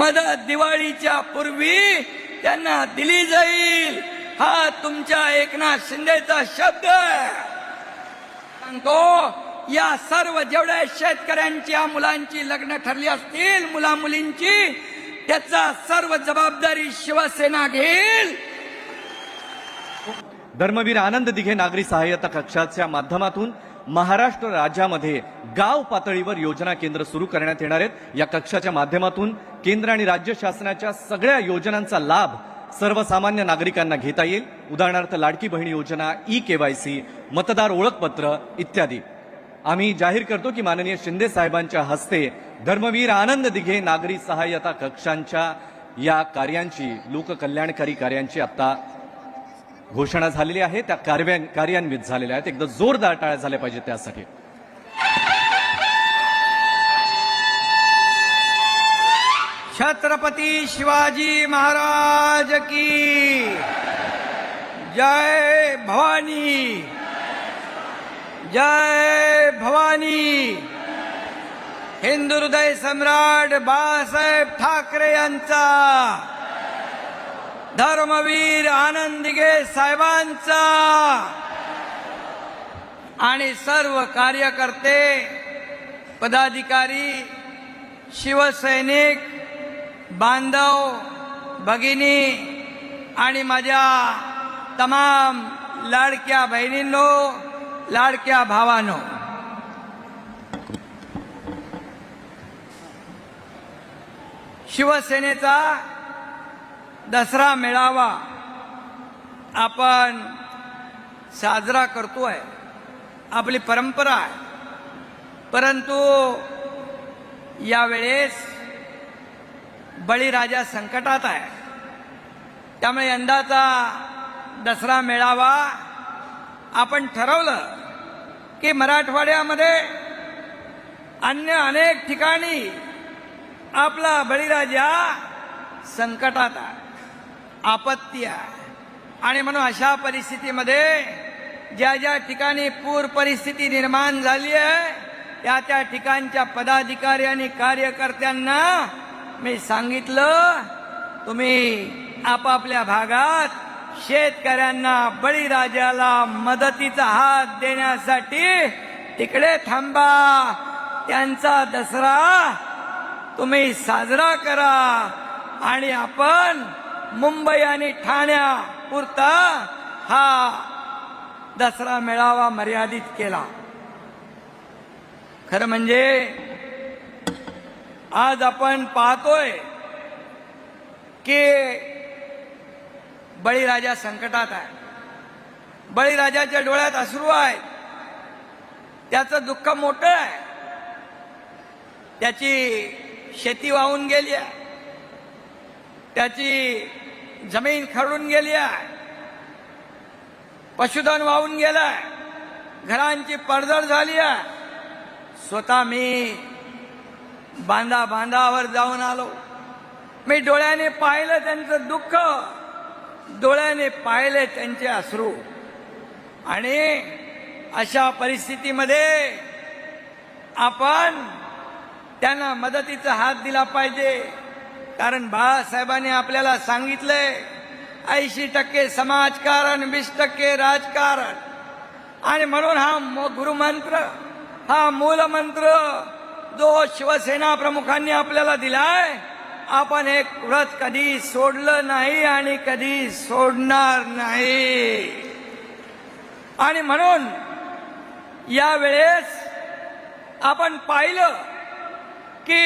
मदत दिवाळीच्या पूर्वी त्यांना दिली जाईल. हा तुमच्या एकनाथ शिंदेचा शब्द सांगतो या सर्व जेवढ्या शेतकऱ्यांच्या मुलांची लग्न ठरली असतील मुला मुलींची त्याचा सर्व जबाबदारी शिवसेना घेईल. धर्मवीर आनंद दिघे नागरी सहाय्यता कक्षाच्या माध्यमातून महाराष्ट्र राज्यामध्ये गाव पातळीवर योजना केंद्र सुरू करण्यात येणार आहेत. या कक्षाच्या माध्यमातून केंद्र आणि राज्य शासनाच्या सगळ्या योजनांचा लाभ सर्वसामान्य नागरिकांना घेता येईल. उदाहरणार्थ लाडकी बहीण योजना ई के वाय सी मतदार ओळखपत्र इत्यादी. आम्ही जाहीर करतो की माननीय शिंदे साहेबांच्या हस्ते धर्मवीर आनंद दिघे नागरी सहाय्यता कक्षांच्या या कार्यांची लोककल्याणकारी कार्यांची आता घोषणा झालेली आहे. त्या कार्या कार्यान्वित झालेल्या आहेत. एकदा जोरदार टाळ्या झाल्या पाहिजेत त्यासाठी. छत्रपती शिवाजी महाराज की जय भवानी। जय भवानी। हिंदू हृदय सम्राट बाळासाहेब ठाकरे यांचा धर्मवीर आनंदिगे साहेबांचा आणि सर्व कार्यकर्ते पदाधिकारी शिवसैनिक बांधव भगिनी आणि माझ्या तमाम लाडक्या बहिणींनो लाडक्या भावानो. शिवसेनेचा दसरा मेळावा आपण साजरा करतोय. आपली परंपरा आहे. परंतु यावेळेस बळीराजा संकटात आहे. त्यामुळे यंदाचा दसरा मेळावा आपण ठरवलं की मराठवाड्यामध्ये अन्य अनेक ठिकाणी आपला बळीराजा संकटात आहे आपत्ती आहे. आणि म्हणून अशा परिस्थितीमध्ये ज्या ज्या ठिकाणी पूर परिस्थिती निर्माण झाली आहे त्या त्या ठिकाणच्या पदाधिकारी आणि कार्यकर्त्यांना मी सांगितलं तुम्ही आपापल्या भागात शेतकऱ्यांना बळीराजाला मदतीचा हात देण्यासाठी तिकडे थांबा. त्यांचा दसरा तुम्ही साजरा करा आणि आपण मुंबई आणि ठाण्यापुरता हा दसरा मेळावा मर्यादित केला. खरं म्हणजे आज आपण पाहतोय की बळीराजा संकटात आहे. बळीराजाच्या डोळ्यात अश्रू आहेत. त्याचं दुःख मोठं आहे. त्याची शेती वाहून गेली आहे. त्याची जमीन खरडून गेली आहे. पशुधन वाहून गेलाय घरांची पडझड झाली आहे. स्वतः मी बांधा बांधावर जाऊन आलो. मी डोळ्याने पाहिलं त्यांचं दुःख. डोळ्याने पाहिले त्यांचे अश्रू. आणि अशा परिस्थितीमध्ये आपण त्यांना मदतीचा हात दिला पाहिजे. कारण बाळासाहेबांनी आपल्याला सांगितलंय ऐंशी टक्के समाजकारण वीस टक्के राजकारण. आणि म्हणून हा मो- गुरुमंत्र हा मूलमंत्र जो शिवसेना प्रमुखांनी आपल्याला दिलाय आपण हे व्रत कधी सोडलं नाही आणि कधी सोडणार नाही. आणि म्हणून यावेळेस आपण पाहिलं की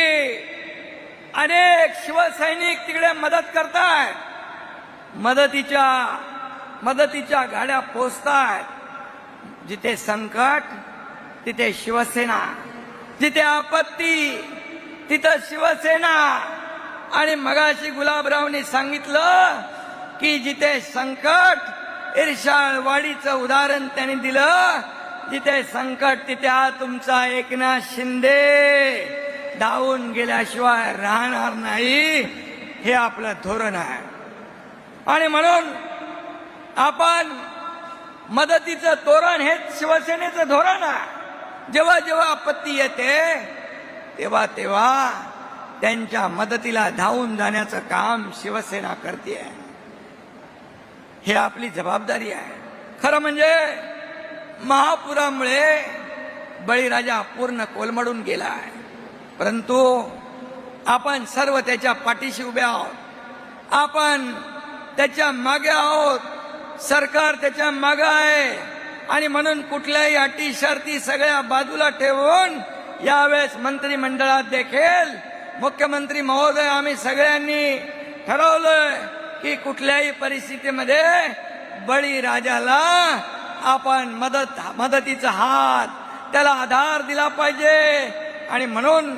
अनेक शिवसैनिक तिकडे मदत करतायत मदतीच्या मदतीच्या गाड्या पोचतायत जिथे संकट तिथे शिवसेना. जिथे आपत्ती तिथं शिवसेना आणि मगाशी गुलाबरावनी सांगितलं की जिथे संकट इर्षाळवाडीचं उदाहरण त्यांनी दिलं जिथे संकट तिथे हा तुमचा एकनाथ शिंदे धावून गेल्याशिवाय राहणार नाही हे आपलं धोरण आहे. आणि म्हणून आपण मदतीचं धोरण हेच शिवसेनेचं धोरण आहे. जेव्हा जेव्हा आपत्ती येते तेव्हा तेव्हा त्यांच्या मदतीला धावून जाण्याचं काम शिवसेना करते हे आपली जबाबदारी आहे. खरं म्हणजे महापुरामुळे बळीराजा पूर्ण कोलमडून गेला आहे परंतु आपण सर्व त्याच्या पाठीशी उभे आहोत. आपण त्याच्यामागे आहोत. सरकार त्याच्यामागे आहे. आणि म्हणून कुठल्याही अटी शर्ती सगळ्या बाजूला ठेवून यावेळेस मंत्रिमंडळात देखील मुख्यमंत्री महोदय आम्ही सगळ्यांनी ठरवलंय की कुठल्याही परिस्थितीमध्ये बळीराजाला आपण मदत मदतीचा हात त्याला आधार दिला पाहिजे. आणि म्हणून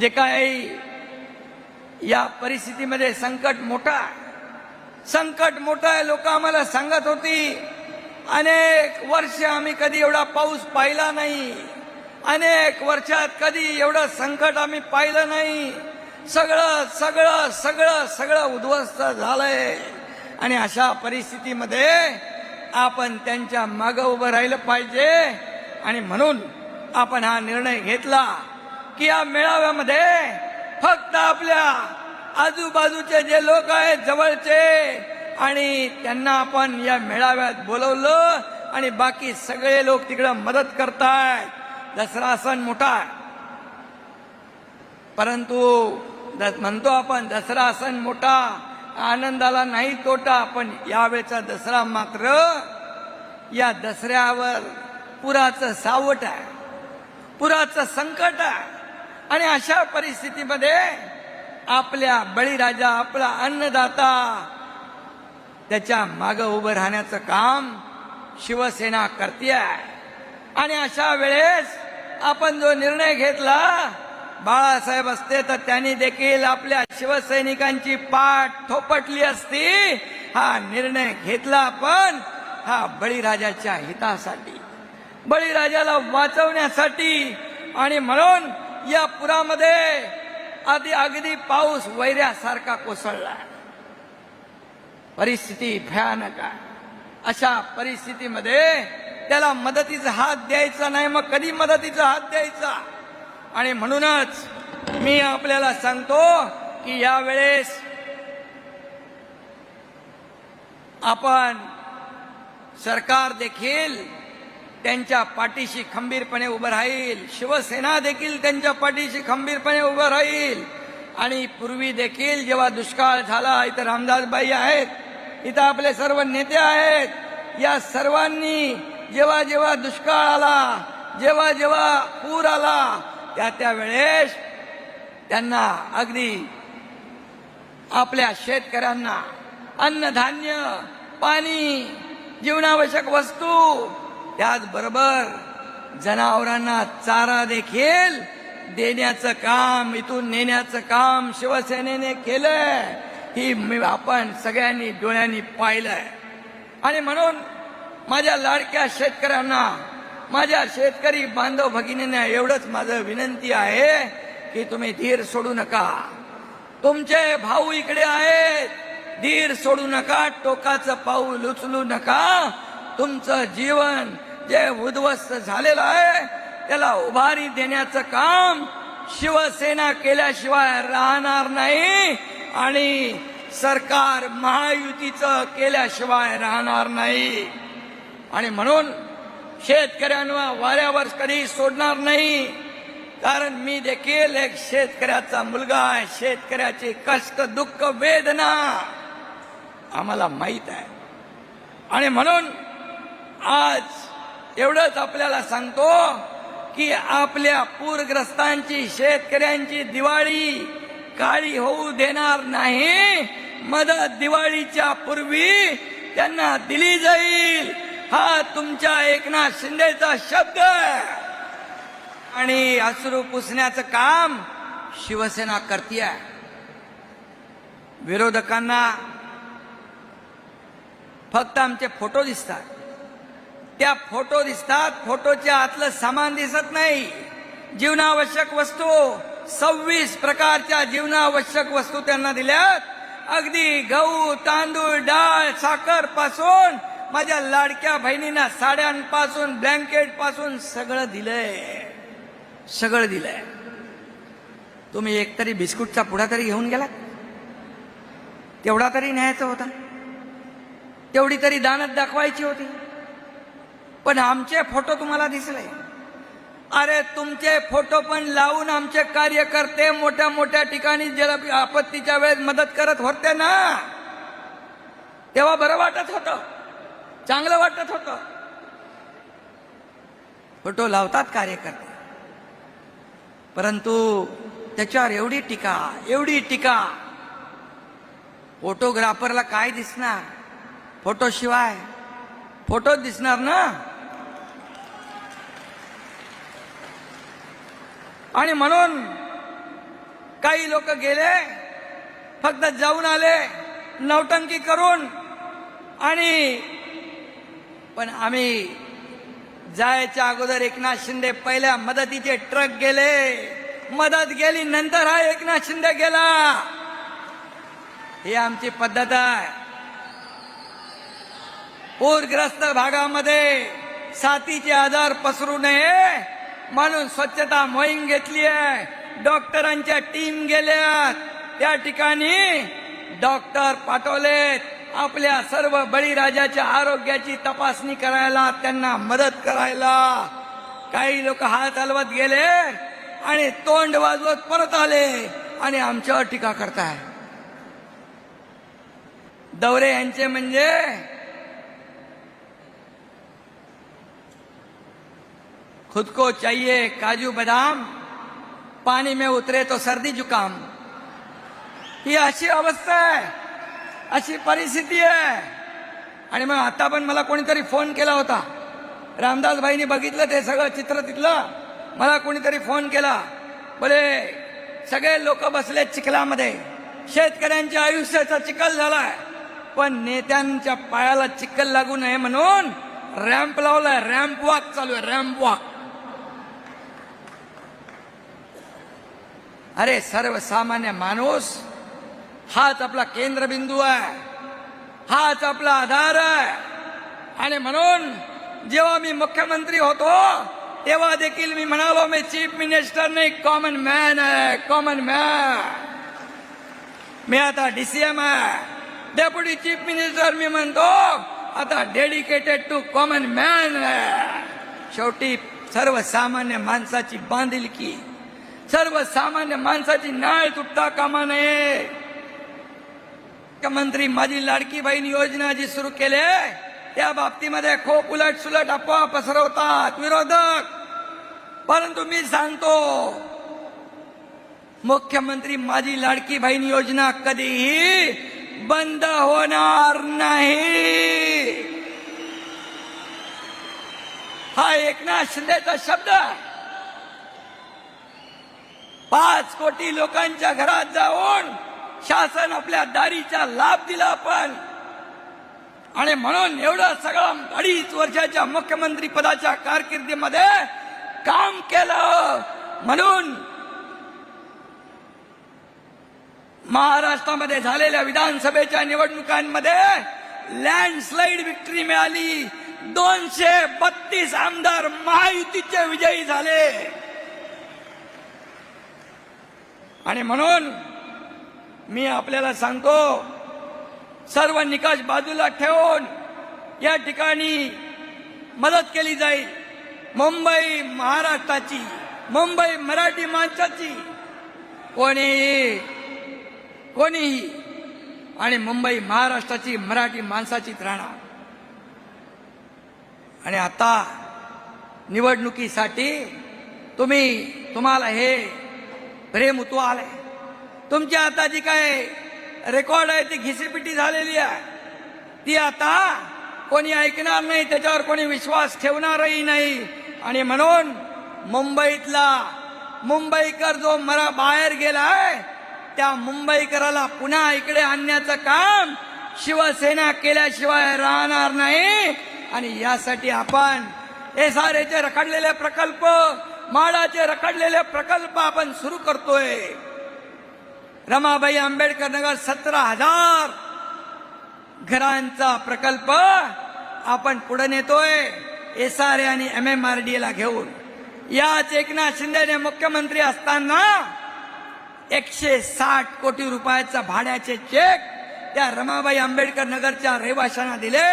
जे काही या परिस्थितीमध्ये संकट मोठा आहे संकट मोठं आहे लोक आम्हाला सांगत होती. अनेक वर्ष आम्ही कधी एवढा पाऊस पाहिला नाही. अनेक वर्षात कधी एवढं संकट आम्ही पाहिलं नाही. सगळं सगळं सगळं सगळं उद्ध्वस्त झालंय. आणि अशा परिस्थितीमध्ये आपण त्यांच्या मागं उभं राहिलं पाहिजे. आणि म्हणून आपण हा निर्णय घेतला की या मेळाव्यामध्ये फक्त आपल्या आजूबाजूचे जे लोक आहेत जवळचे आणि त्यांना आपण या मेळाव्यात बोलवलं आणि बाकी सगळे लोक तिकडं मदत करतायत. दसरा सण मोठा आहे. परंतु म्हणतो आपण दसरा सण मोठा आनंदाला नाही तोटा पण यावेळचा दसरा मात्र या दसऱ्यावर पुराचं सावट आहे. पुराचं संकट आहे. आणि अशा परिस्थितीमध्ये आपल्या बळीराजा आपला अन्नदाता. त्याच्या माग उभं राहण्याचं काम शिवसेना करते आहे आणि अशा वेळेस आपण जो निर्णय घेतला बाळासाहेब असते तर त्यांनी देखील आपल्या शिवसैनिकांची पाठ थोपटली असती. हा निर्णय घेतला आपण हा बळीराजाच्या हितासाठी. बळीराजाला वाचवण्यासाठी आणि म्हणून या पुरामध्ये आधी अगदी पाऊस वैऱ्यासारखा कोसळला. परिस्थिती भयानक आहे. अशा परिस्थितीमध्ये त्याला मदतीचा हात द्यायचा नाही मग कधी मदतीचा हात द्यायचा? आणि म्हणूनच मी आपल्याला सांगतो की यावेळेस आपण सरकार देखील त्यांच्या पाठीशी खंबीरपणे उभं राहील. शिवसेना देखील त्यांच्या पाठीशी खंबीरपणे उभं राहील. आणि पूर्वी देखील जेव्हा दुष्काळ झाला इथं रामदासबाई आहेत इथं आपले सर्व नेते आहेत. या सर्वांनी जेव्हा जेव्हा दुष्काळ आला जेव्हा जेव्हा पूर आला त्या त्या वेळेस त्यांना अगदी आपल्या शेतकऱ्यांना अन्नधान्य पाणी जीवनावश्यक वस्तू त्याचबरोबर जनावरांना चारा देखील देण्याचं काम इथून नेण्याचं काम शिवसेनेने केलंय. ही मी आपण सगळ्यांनी डोळ्यांनी पाहिलंय. आणि म्हणून माझ्या लाडक्या शेतकऱ्यांना माझ्या शेतकरी बांधव भगिनींना एवढंच माझं विनंती आहे की तुम्ही धीर सोडू नका. तुमचे भाऊ इकडे आहेत. धीर सोडू नका टोकाचं पाऊल उचलू नका. तुमचं जीवन जे उद्ध्वस्त झालेलं आहे त्याला उभारी देण्याचं काम शिवसेना केल्याशिवाय राहणार नाही आणि सरकार महायुतीचं केल्याशिवाय राहणार नाही. आणि म्हणून शेतकऱ्यांना वाऱ्यावर कधी सोडणार नाही. कारण मी देखील एक शेतकऱ्याचा मुलगा आहे. शेतकऱ्याची कष्ट दुःख वेदना आम्हाला माहीत आहे. आणि म्हणून आज एवढंच आपल्याला सांगतो की आपल्या पूरग्रस्तांची शेतकऱ्यांची दिवाळी काळी होऊ देणार नाही. मदत दिवाळीच्या पूर्वी त्यांना दिली जाईल. हा तुमच्या एकनाथ शिंदेचा शब्द. आणि अश्रू पुसण्याचं काम शिवसेना करते विरोधकांना फक्त आमचे फोटो दिसतात. त्या फोटो दिसतात. फोटोच्या आतलं सामान दिसत नाही. जीवनावश्यक वस्तू सव्वीस प्रकारच्या जीवनावश्यक वस्तू त्यांना दिल्यात. अगदी गहू तांदूळ डाळ साखरपासून माझ्या लाडक्या बहिणींना साड्यांपासून ब्लँकेटपासून सगळं दिलंय. सगळं दिलंय. तुम्ही एकतरी बिस्कुटचा पुडा तरी घेऊन गेलात? तेवढा तरी न्यायचा होता. तेवढी तरी दानत दाखवायची होती. पण आमचे फोटो तुम्हाला दिसले. अरे तुमचे फोटो पण लावून आमचे कार्यकर्ते मोठ्या मोठ्या ठिकाणी जल आपत्तीच्या वेळेस मदत करत होते ना तेव्हा बरं वाटत होतं. चांगलं वाटत होतं. फोटो लावतात कार्यकर्ते. परंतु त्याच्यावर एवढी टीका एवढी टीका. फोटोग्राफरला काय दिसणार? फोटोशिवाय फोटोच फोटो दिसणार ना? आणि म्हणून काही लोक गेले फक्त जाऊन आले नौटंकी करून. आणि पण आम्ही जायच्या अगोदर एकनाथ शिंदे पहिल्या मदतीचे ट्रक गेले. मदत गेली नंतर हा एकनाथ शिंदे गेला. ही आमची पद्धत आहे. पूरग्रस्त भागामध्ये साथीचे आजार पसरू नये. म्हणून स्वच्छता मोहीम घेतली आहे. डॉक्टरांच्या टीम गेल्यात. त्या ठिकाणी डॉक्टर पाठवलेत. आपल्या सर्व बळीराजाच्या आरोग्याची तपासणी करायला त्यांना मदत करायला. काही लोक हात हलवत गेले आणि तोंड वाजवत परत आले आणि आमच्यावर टीका करताय. दौरे यांचे म्हणजे खुद को चाहिए काजू बदाम। पाणी में उतरे तो सर्दी जुकाम। ही अशी अवस्था आहे अशी परिस्थिती आहे आणि मग आता पण मला कोणीतरी फोन केला होता. रामदास भाईनी बघितलं ते सगळं चित्र तिथलं. मला कोणीतरी फोन केला. बोले सगळे लोक बसले चिखलामध्ये. शेतकऱ्यांच्या आयुष्याचा चिखल झालाय. पण नेत्यांच्या पायाला चिखल लागू नये म्हणून रॅम्प लावलाय. रॅम्प वॉक चालू आहे रॅम्प वॉक अरे सर्वसामान्य माणूस हाच आपला केंद्रबिंदू आहे. हाच आपला आधार आहे. आणि म्हणून जेव्हा मी मुख्यमंत्री होतो तेव्हा देखील मी म्हणालो मी चीफ मिनिस्टर नाही कॉमन मॅन आहे कॉमन मॅन. मी आता डीसीएम आहे. डेप्युटी चीफ मिनिस्टर मी म्हणतो आता डेडिकेटेड टू कॉमन मॅन आहे. शेवटी सर्वसामान्य माणसाची बांधिलकी. सर्वसामान्य माणसाची नाळ तुटता कामा नये. मुख्यमंत्री माझी लाडकी बहीण योजना जी सुरू केली त्या बाबतीमध्ये खूप उलट सुलट अफवा पसरवतात विरोधक. परंतु मी सांगतो मुख्यमंत्री माझी लाडकी बहीण योजना कधीही बंद होणार नाही. हा एकनाथ शिंदेचा शब्द आहे. पाच कोटी लोकांच्या घरात जाऊन शासन आपल्या दारीचा लाभ दिला आपण. आणि म्हणून एवढं सगळं अडीच वर्षाच्या मुख्यमंत्री पदाच्या कारकिर्दीमध्ये काम केलं. म्हणून महाराष्ट्रामध्ये झालेल्या विधानसभेच्या निवडणुकांमध्ये लँडस्लाईड विक्ट्री मिळाली. दोनशे बत्तीस आमदार महायुतीचे विजयी झाले. आणि म्हणून मी आपल्याला सांगतो सर्व निकाष बाजूला ठेवून या ठिकाणी मदत केली जाईल. मुंबई महाराष्ट्राची मुंबई मराठी माणसाची. कोणीही कोणीही आणि मुंबई महाराष्ट्राची मराठी माणसाचीच राहणार. आणि आता निवडणुकीसाठी तुम्ही तुम्हाला हे प्रेम उतू आलंय. तुमची आता जी काय रेकॉर्ड आहे ती घिसीपिटी झालेली आहे. ती आता कोणी ऐकणार नाही त्याच्यावर कोणी विश्वास ठेवणारही नाही. आणि म्हणून मुंबईतला मुंबईकर जो मरा बाहेर गेलाय त्या मुंबईकराला पुन्हा इकडे आणण्याचं काम शिवसेना केल्याशिवाय राहणार नाही. आणि यासाठी आपण एस आर एचे रखडलेले प्रकल्प माडाचे रखडलेले प्रकल्प आपण सुरू करतोय. रमाबाई आंबेडकर नगर सतरा हजार घरांचा प्रकल्प आपण पुढे नेतोय एस आर ए आणि एम एम आर डी ला घेऊन. याच एकनाथ शिंदेने मुख्यमंत्री असताना एकशे साठ कोटी रुपयाचा भाड्याचे चेक त्या रमाबाई आंबेडकर नगरच्या रहिवाशांना दिले.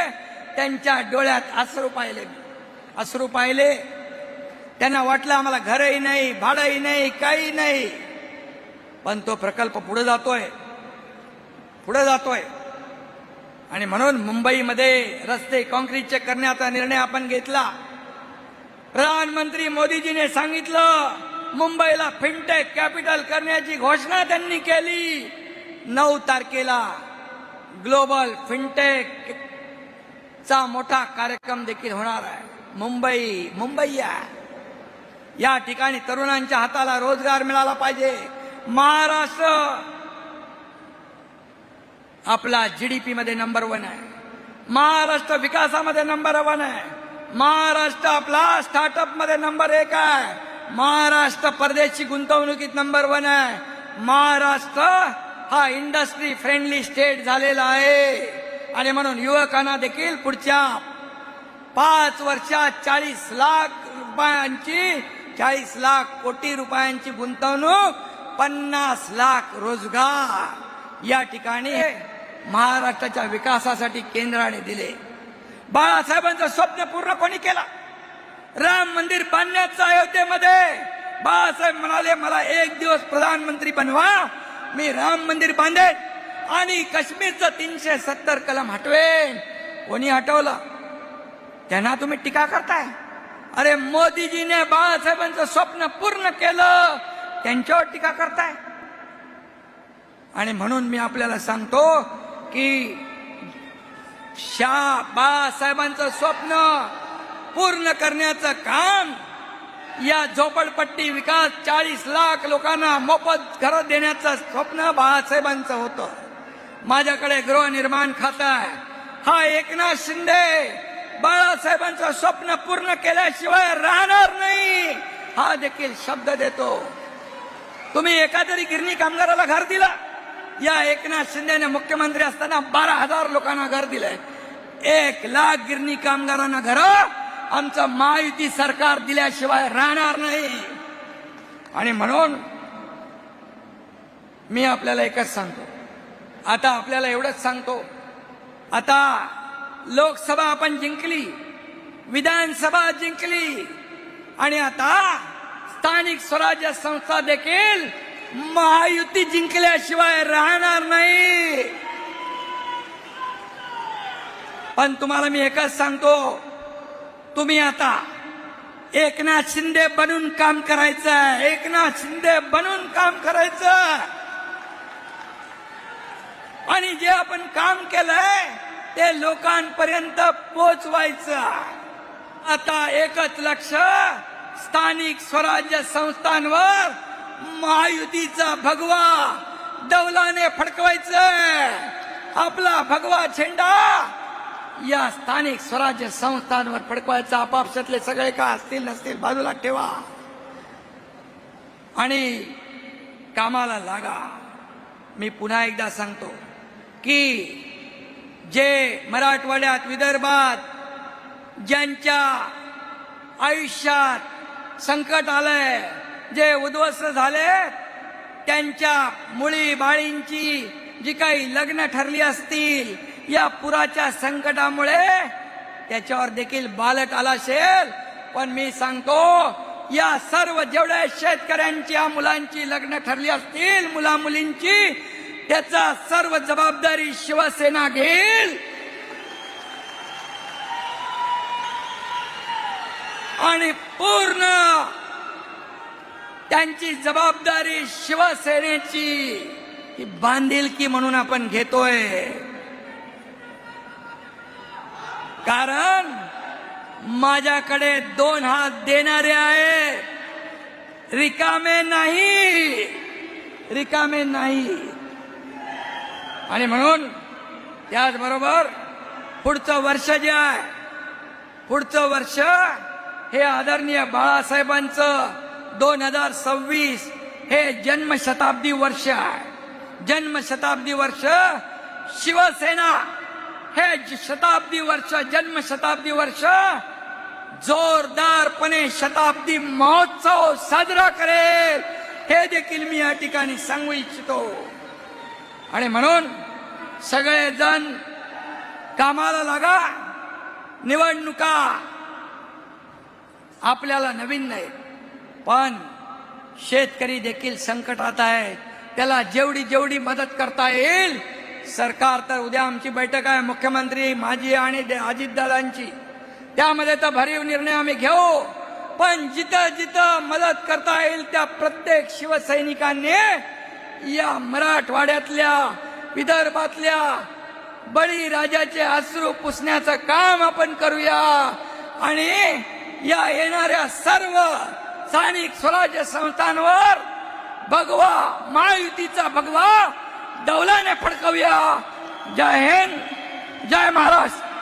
त्यांच्या डोळ्यात अश्रू पाहिले. मी अश्रू पाहिले. त्यांना वाटलं आम्हाला घरही नाही भाडंही नाही काही नाही. पण तो प्रकल्प पुढे जातोय. पुढे जातोय. आणि म्हणून मुंबईमध्ये रस्ते कॉन्क्रीटचे करण्याचा निर्णय आपण घेतला. प्रधानमंत्री मोदीजीने सांगितलं मुंबईला फिनटेक कॅपिटल करण्याची घोषणा त्यांनी केली. नऊ तारखेला ग्लोबल फिनटेक चा मोठा कार्यक्रम देखील होणार आहे. मुंबई मुंबई आहे या ठिकाणी तरुणांच्या हाताला रोजगार मिळाला पाहिजे. महाराष्ट्र आपला जीडीपी मध्ये नंबर वन आहे. महाराष्ट्र विकासामध्ये नंबर वन आहे. महाराष्ट्र आपला स्टार्टअपमध्ये नंबर एक आहे. महाराष्ट्र परदेशी गुंतवणुकीत नंबर वन आहे. महाराष्ट्र हा इंडस्ट्री फ्रेंडली स्टेट झालेला आहे. आणि म्हणून युवकांना देखील पुढच्या पाच वर्षात चाळीस लाख रुपयांची चाळीस लाख कोटी रुपयांची गुंतवणूक पन्नास लाख रोजगार. या ठिकाणी महाराष्ट्राच्या विकासासाठी केंद्राने दिले. बाळासाहेबांचं स्वप्न पूर्ण कोणी केला? राम मंदिर बांधण्याचं अयोध्येमध्ये बाळासाहेब म्हणाले मला एक दिवस प्रधानमंत्री बनवा मी राम मंदिर बांधेन आणि काश्मीरचं तीनशे सत्तर कलम हटवेन. कोणी हटवलं? त्यांना तुम्ही टीका करताय? अरे मोदीजीने बाळासाहेबांचं स्वप्न पूर्ण केलं त्यांच्यावर टीका करताय. आणि म्हणून मी आपल्याला सांगतो की शाह बाळासाहेबांचं स्वप्न पूर्ण करण्याचं काम या झोपडपट्टी विकास चाळीस लाख लोकांना मोफत घरं देण्याचं स्वप्न बाळासाहेबांचं होतं. माझ्याकडे गृहनिर्माण खातं आहे. हा एकनाथ शिंदे बाळासाहेबांचं स्वप्न पूर्ण केल्याशिवाय राहणार नाही. हा देखील शब्द देतो. तुम्ही एखादरी गिरणी कामगाराला घर दिला. या एकनाथ शिंदेने मुख्यमंत्री असताना बारा हजार लोकांना घर दिलंय. एक लाख गिरणी कामगारांना घर आमचं महायुती सरकार दिल्याशिवाय राहणार नाही. आणि म्हणून मी आपल्याला एकच सांगतो. आता आपल्याला एवढंच सांगतो. आता लोकसभा आपण जिंकली विधानसभा जिंकली आणि आता स्थानिक स्वराज्य संस्था देखील महायुती जिंकल्याशिवाय राहणार नाही. पण तुम्हाला मी एकच सांगतो तुम्ही आता एकनाथ शिंदे बनून काम करायचं एकनाथ शिंदे बनून काम करायचं. आणि जे आपण काम केलंय ते लोकांपर्यंत पोचवायचं आता एकच लक्ष स्थानिक स्वराज्य संस्थांवर महायुतीचा भगवा दौलाने फडकवायचं आपला भगवा झेंडा या स्थानिक स्वराज्य संस्थांवर फडकवायचा. आपापसातले सगळे का असतील नसतील बाजूला ठेवा. आणि कामाला लागा. मी पुन्हा एकदा सांगतो की जे मराठवाड्यात विदर्भात ज्यांच्या आयुष्यात संकट आलंय जे उद्ध्वस्त झाले त्यांच्या मुळी बाळींची जी काही लग्न ठरली असतील या पुराच्या संकटामुळे त्याच्यावर देखील बालट आला असेल. पण मी सांगतो या सर्व जेवढ्या शेतकऱ्यांच्या मुलांची लग्न ठरली असतील मुला मुलींची त्याचा सर्व जबाबदारी शिवसेना घेईल. आणि पूर्ण त्यांची जबाबदारी शिवसेनेची ही बांधिलकी म्हणून आपण घेतोय. कारण माझ्याकडे दोन हात देणारे आहे रिकामे नाही. रिकामे नाही. आणि म्हणून त्याचबरोबर पुढचं वर्ष जे आहे पुढचं वर्ष हे आदरणीय बाळासाहेबांचं दोन हजार सव्वीस हे जन्मशताब्दी वर्ष आहे. जन्मशताब्दी वर्ष शिवसेना हे शताब्दी वर्ष जन्मशताब्दी वर्ष जोरदारपणे शताब्दी महोत्सव साजरा करेल. हे देखील मी या ठिकाणी सांगू इच्छितो. आणि म्हणून सगळेजण कामाला लागा निवडणुका आपल्याला नवीन नाही पण शेतकरी देखील संकटात आहे. त्याला जेवढी जेवढी मदत करता येईल सरकार तर उद्या आमची बैठक आहे मुख्यमंत्री माझी आणि अजितदादांची. त्यामध्ये तर भरीव निर्णय आम्ही घेऊ पण जिथं जिथं मदत करता येईल त्या प्रत्येक शिवसैनिकांनी या मराठवाड्यातल्या विदर्भातल्या बळीराजाचे अश्रू पुसण्याचं काम आपण करूया. आणि या येणाऱ्या सर्व स्थानिक स्वराज्य संस्थांवर भगवा महायुतीचा भगवा डौलाने फडकवूया. जय हिंद जय महाराष्ट्र.